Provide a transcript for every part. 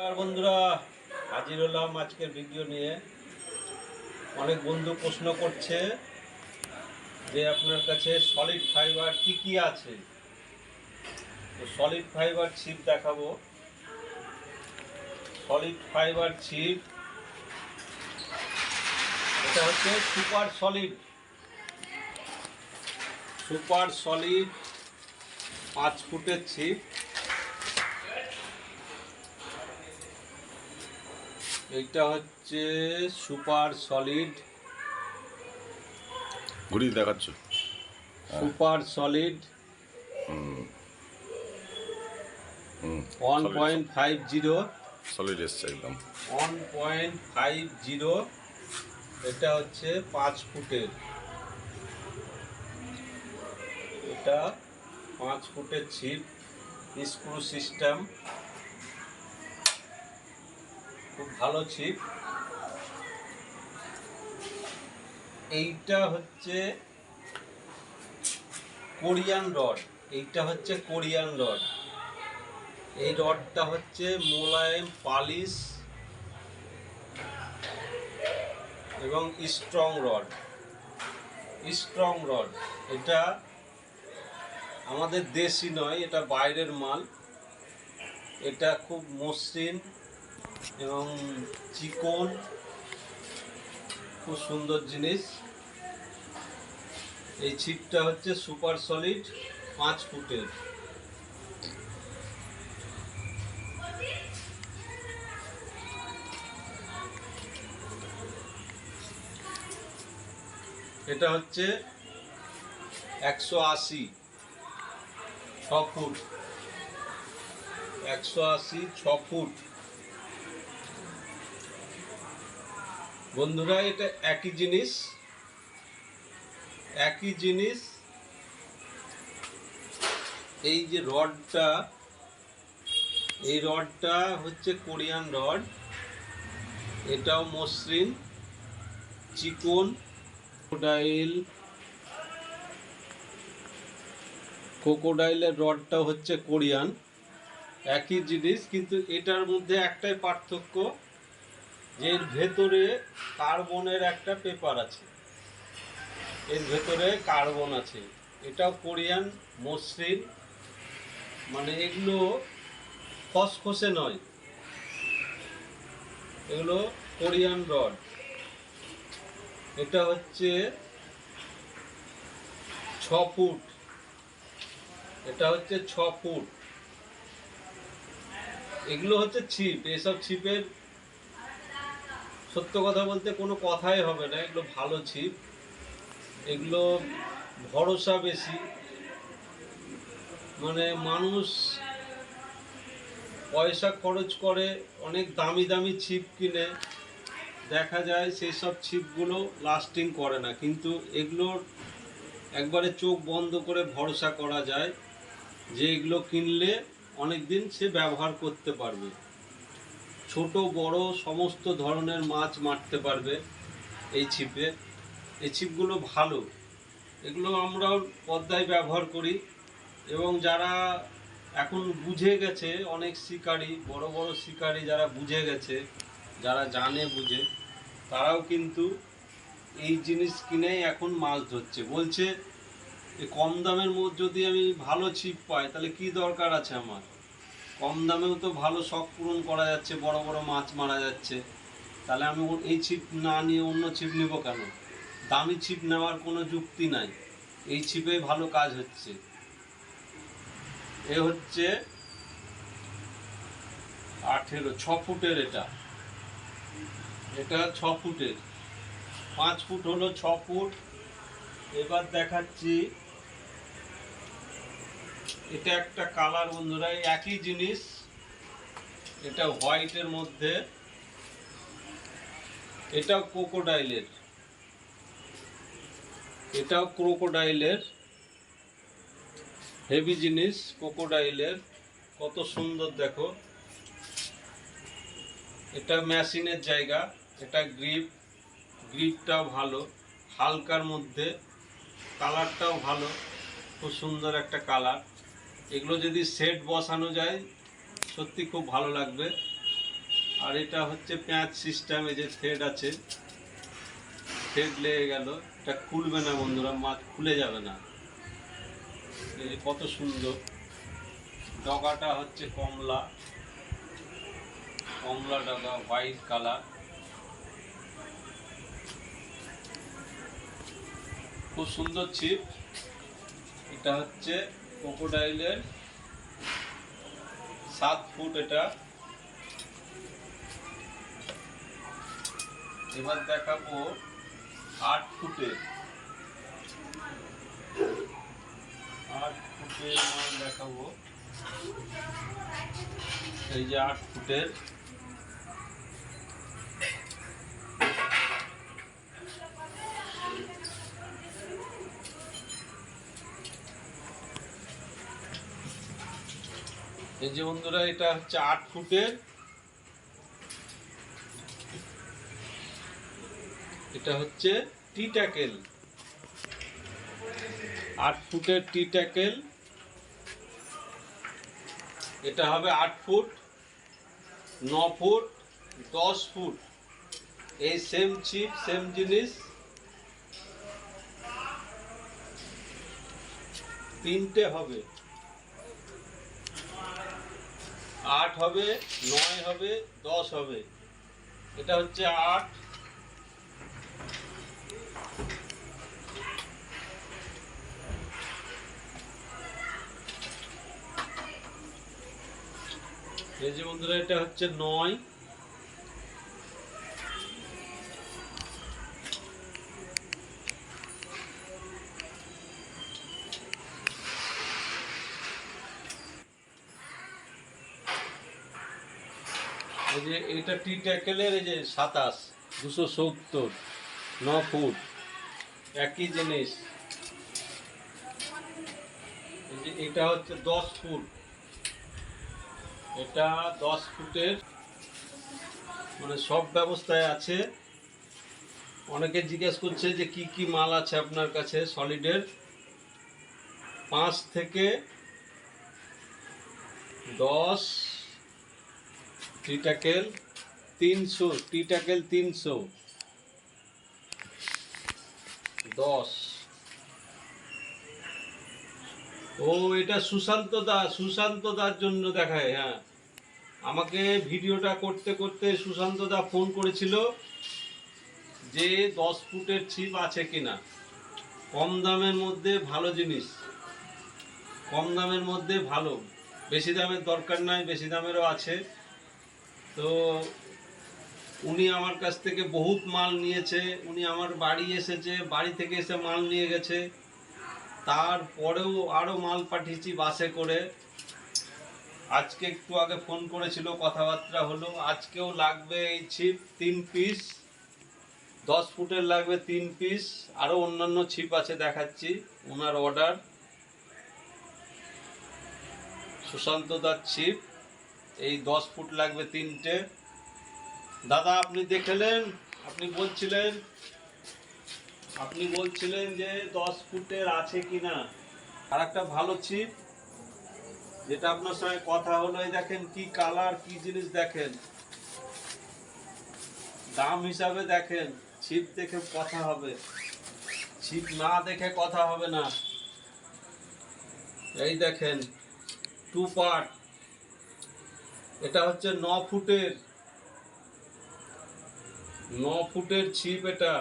বন্ধুরা, হাজির হলাম আজকের ভিডিও নিয়ে। অনেক বন্ধু প্রশ্ন করছে যে আপনার কাছে সলিড ফাইবার কি কি আছে? তো সলিড ফাইবার ছিপ দেখাবো। সলিড ফাইবার ছিপ এটা হচ্ছে সুপার সলিড সুপার সলিড পাঁচ ফুটের ছিপ এইটা হচ্ছে সুপার সলিড। ঘুরিয়ে দেখাচ্ছ? Super solid. One point five zero. Solid এসছে একদম। One point five zero. এটা হচ্ছে পাঁচ ফুটের। এটা পাঁচ ফুটের ছিপ স্ক্রু সিস্টেম। খুব ভালো ছিপ এইটা হচ্ছে কোরিয়ান রড। এইটা হচ্ছে কোরিয়ান রড। এই রডটা হচ্ছে মোলায়েম পালিশ এবং স্ট্রং রড। Strong rod. এটা আমাদের দেশি নয়, এটা বাইরের মাল। এটা খুব মসৃণ। এবং চিকন, খুব সুন্দর জিনিস। এই ছিপটা হচ্ছে সুপার সলিড পাঁচ ফুটের। এটা হচ্ছে একশো আশি, ছ ফুট। একশো আশি, ছ ফুট। বন্ধুরা, এটা একই জিনিস। একই জিনিস। এই যে রডটা, এই রডটা হচ্ছে কোরিয়ান রড। এটাও মসৃণ। চিকন ক্রোকোডাইল ক্রোকোডাইলের রডটা হচ্ছে কোরিয়ান। একই জিনিস, কিন্তু এটার মধ্যে একটাই পার্থক্য এর ভেতরে কার্বনের একটা পেপার আছে। এর ভেতরে কার্বন আছে। এটাও কোরিয়ান মসৃণ মানে এগুলো খসখসে নয়। এগুলো কোরিয়ান রড। এটা হচ্ছে ছ ফুট। এটা হচ্ছে ছ ফুট। এগুলো হচ্ছে ছিপ। এসব ছিপের সত্য কথা বলতে কোনো কথাই হবে না, এগুলো ভালো ছিপ এগুলো ভরসা বেশি। মানে মানুষ পয়সা খরচ করে, অনেক দামি দামি ছিপ কিনে। দেখা যায় সেই সব ছিপগুলো লাস্টিং করে না, কিন্তু এগুলোর একবারে চোখ বন্ধ করে ভরসা করা যায় যে এগুলো কিনলে অনেক দিন সে ব্যবহার করতে পারবে। ছোট, বড়, সমস্ত ধরনের মাছ মারতে পারবে এই ছিপে। এই ছিপগুলো ভালো। এগুলো আমরাও পদ্মায় ব্যবহার করি এবং যারা এখন বুঝে গেছে, অনেক শিকারি, বড় বড় শিকারি যারা বুঝে গেছে, যারা জানে, বুঝে, তারাও কিন্তু এই জিনিস কিনেই এখন মাছ ধরছে। বলছে কম দামের মধ্যে যদি আমি ভালো ছিপ পাই, তাহলে কি দরকার আছে আমার? কম দামেও তো ভালো শখ পূরণ করা যাচ্ছে, বড় বড় মাছ মারা যাচ্ছে। তাহলে আমি এই ছিপ না নিয়ে অন্য ছিপ নেব কেন? দামি ছিপ নেওয়ার কোনো যুক্তি নাই। এই ছিপে ভালো কাজ হচ্ছে। এ হচ্ছে আঠেরো, ছ ফুটের এটা। এটা ছ ফুটের। পাঁচ ফুট হলো ছ ফুট। এবার দেখাচ্ছি এটা একটা কালার বন্ধুরা একই জিনিস। এটা হোয়াইটের মধ্যে। এটাও ক্রোকোডাইলের এটাও ক্রোকোডাইলের হেভি জিনিস ক্রোকোডাইলের কত সুন্দর দেখো। এটা মেশিনের জায়গা, এটা গ্রিপ গ্রিপটাও ভালো। হালকার মধ্যে। কালারটাও ভালো। খুব সুন্দর একটা কালার এগুলো যদি সেট বসানো যায়, সত্যি খুব ভালো লাগবে। আর এটা হচ্ছে প্যাঁচ সিস্টেম যে থ্রেড আছে থ্রেড লেগে গেল। এটা খুলবে না বন্ধুরা মাছ খুলে যাবে না। এই কত সুন্দর। ডগাটা হচ্ছে কমলা। কমলা ডগা হোয়াইট কালার খুব সুন্দর ছিপ এটা হচ্ছে ক্রোকোডাইলের সাত ফুট এটা এবার দেখাবো আট ফুটের আট ফুটের মাল দেখাবো এই যে আট ফুটের এই যে বন্ধুরা, এটা হচ্ছে আট ফুটের এটা হচ্ছে টি ট্যাকেল। আট ফুটের টি ট্যাকেল। এটা হবে আট ফুট, ন ফুট, দশ ফুট। এই সেম চিপ সেম জিনিস। তিনটে হবে। আট হবে, নয় হবে, দশ হবে। এটা হচ্ছে আট। এই যে বন্ধুরা, এটা হচ্ছে নয়। এটা টি ট্যাকেলের এই যে সাতাশ, দুশো সত্তর, ন ফুট, একই জিনিস। এটা হচ্ছে দশ ফুট। এটা দশ ফুটের মানে সব ব্যবস্থায় আছে। অনেকে জিজ্ঞেস করছে যে কি কি মাল আছে আপনার কাছে সলিডের পাঁচ থেকে দশ টিটাকেল তিনশো, টিটাকেল তিনশো। দশ। ও, এটা সুশান্ত দা, সুশান্ত দার জন্য দেখায় হ্যাঁ। আমাকে ভিডিওটা করতে করতে সুশান্ত দা ফোন করেছিল যে দশ ফুটের ছিপ আছে কিনা। কম দামের মধ্যে ভালো জিনিস। কম দামের মধ্যে ভালো। বেশি দামের দরকার নাই, বেশি দামেরও আছে। তো উনি আমার কাছ থেকে বহুত মাল নিয়েছে, উনি আমার বাড়ি এসেছে, বাড়ি থেকে এসে মাল নিয়ে গেছে। তারপরেও আরও মাল পাঠিয়েছি বাসে করে। আজকে একটু আগে ফোন করেছিল, কথাবার্তা হলো। আজকেও লাগবে এই ছিপ তিন পিস, দশ ফুটের লাগবে তিন পিস আরও অন্যান্য ছিপ আছে দেখাচ্ছি ওনার অর্ডার। সুশান্ত দার ছিপ, এই দশ ফুট লাগবে তিনটে। দাদা, আপনি দেখলেন, আপনি বলছিলেন আপনি বলছিলেন যে দশ ফুটের আছে কি না আর একটা ভালো ছিপ যেটা আপনার সঙ্গে কথা হলো দেখেন কি কালার কি জিনিস দেখেন। দাম হিসাবে দেখেন ছিপ দেখে কথা হবে। ছিপ না দেখে কথা হবে না। এই দেখেন টু পার্ট এটা হচ্ছে ন ফুটের। ন ফুটের ছিপ এটা।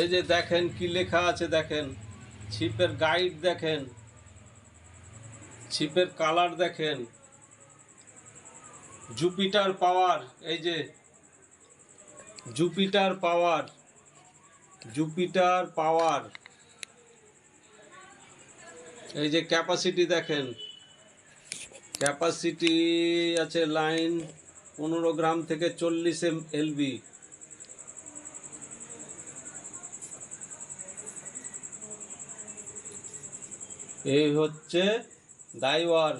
এই যে দেখেন কি লেখা আছে, দেখেন। ছিপের গাইড দেখেন। ছিপের কালার দেখেন। জুপিটার পাওয়ার এই যে জুপিটার পাওয়ার জুপিটার পাওয়ার এই যে ক্যাপাসিটি দেখেন। ক্যাপাসিটি আছে লাইন পনেরো গ্রাম থেকে চল্লিশ এম এলবি এই হচ্ছে দাইওয়ার।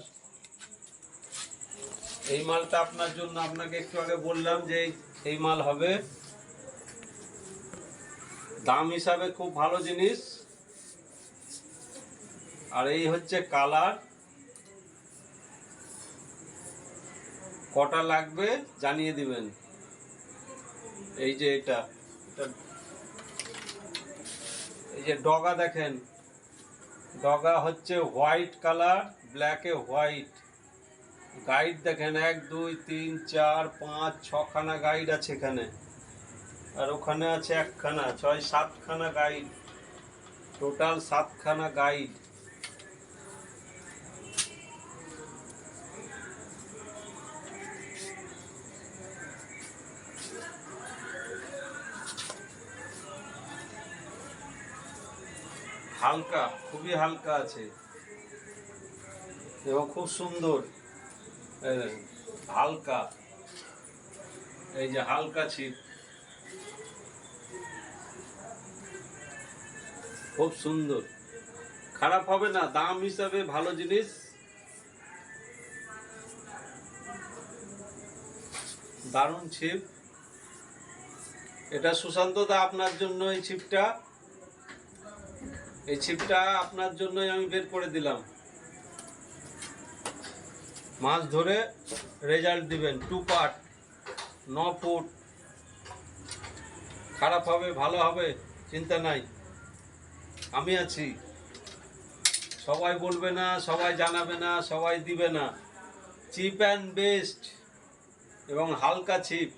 এই মালটা আপনার জন্য আপনাকে একটু আগে বললাম যে এই মাল হবে। দাম হিসাবে খুব ভালো জিনিস। আর এই হচ্ছে কালার। কটা লাগবে জানিয়ে দিবেন। এই যে এটা। এই যে ডগা দেখেন। ডগা হচ্ছে হোয়াইট কালার, ব্ল্যাকে হোয়াইট। গাইড দেখেন, এক, দুই, তিন, চার, পাঁচ, ছখানা গাইড আছে এখানে। আর ওখানে আছে একখানা, ছয়, সাতখানা গাইড। টোটাল সাতখানা গাইড। হালকা, খুবই হালকা আছে। এবং খুব সুন্দর। হালকা। এই যে হালকা ছিপ। খুব সুন্দর। খারাপ হবে না, দাম হিসাবে ভালো জিনিস। দারুণ ছিপ। এটা সুশান্ত দা আপনার জন্য এই ছিপটা। এই ছিপটা আপনার জন্যই আমি বের করে দিলাম। মাছ ধরে রেজাল্ট দিবেন, টু পার্ট, ন ফুট। খারাপ হবে, ভালো হবে, চিন্তা নাই। আমি আছি। সবাই বলবে না, সবাই জানাবে না, সবাই দিবে না। চিপ অ্যান্ড বেস্ট এবং হালকা ছিপ।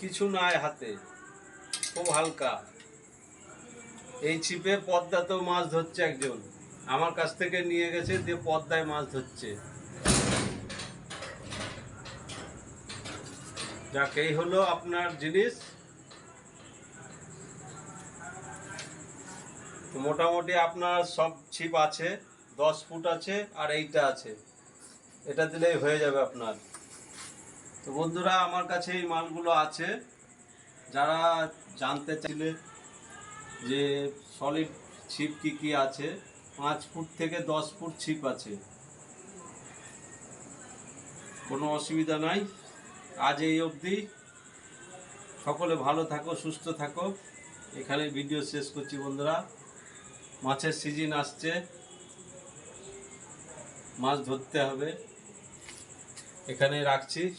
কিছু নাই হাতে, খুব হালকা। এই ছিপে পদ্মাতেও মাছ ধরছে একজন। আমার কাছ থেকে নিয়ে গেছে, দিয়ে পদ্মায় মাছ ধরছে। যাক, এই হলো আপনার জিনিস। মোটামুটি আপনার সব ছিপ আছে, দশ ফুট আছে, আর এইটা আছে। এটা দিলেই হয়ে যাবে আপনার। তো বন্ধুরা, আমার কাছে এই মালগুলো আছে। যারা জানতে চাইলে যে সলিড ছিপ কি কি আছে? পাঁচ ফুট থেকে দশ ফুট ছিপ আছে। কোনো অসুবিধা নাই। আজ এই অবধি। সকলে ভালো থাকো, সুস্থ থাকো। এখানে ভিডিও শেষ করছি বন্ধুরা। মাছের সিজন আসছে। মাছ ধরতে হবে। এখানে রাখছি।